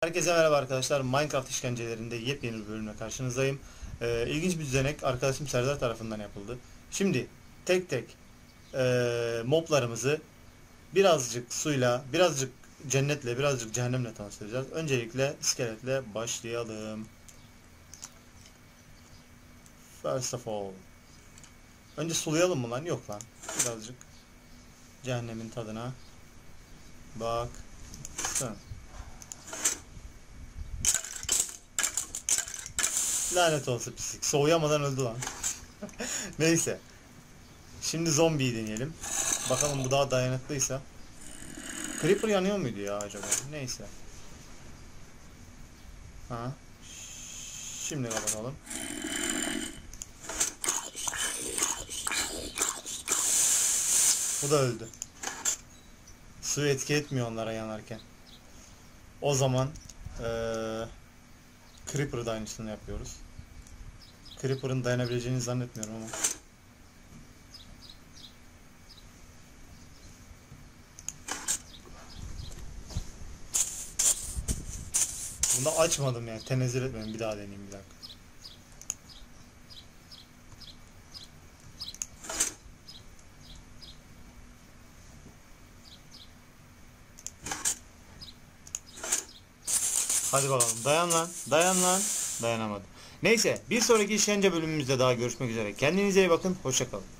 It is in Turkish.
Herkese merhaba arkadaşlar. Minecraft işkencelerinde yepyeni bir bölümle karşınızdayım. Ee, ilginç bir düzenek arkadaşım Serdar tarafından yapıldı. Şimdi tek tek ee, moblarımızı birazcık suyla, birazcık cennetle, birazcık cehennemle tanıştıracağız. Öncelikle iskeletle başlayalım. First of all. Önce sulayalım mı lan? Yok lan. Birazcık cehennemin tadına bak. Sen. Lanet olsun pislik. Soğuyamadan öldü lan. Neyse. Şimdi zombiyi deneyelim. Bakalım bu daha dayanıklıysa. Creeper yanıyor muydu ya acaba? Neyse. Ha. Şimdi kapatalım. Bu da öldü. Su etki etmiyor onlara yanarken. O zaman eee Creeper'ı da aynısını yapıyoruz. Creeper'ın dayanabileceğini zannetmiyorum ama. Bunu açmadım yani. Tenezzül etmedim. Bir daha deneyeyim bir dakika. Hadi bakalım. Dayan lan. Dayan lan. Dayanamadım. Neyse. Bir sonraki işkence bölümümüzde daha görüşmek üzere. Kendinize iyi bakın. Hoşçakalın.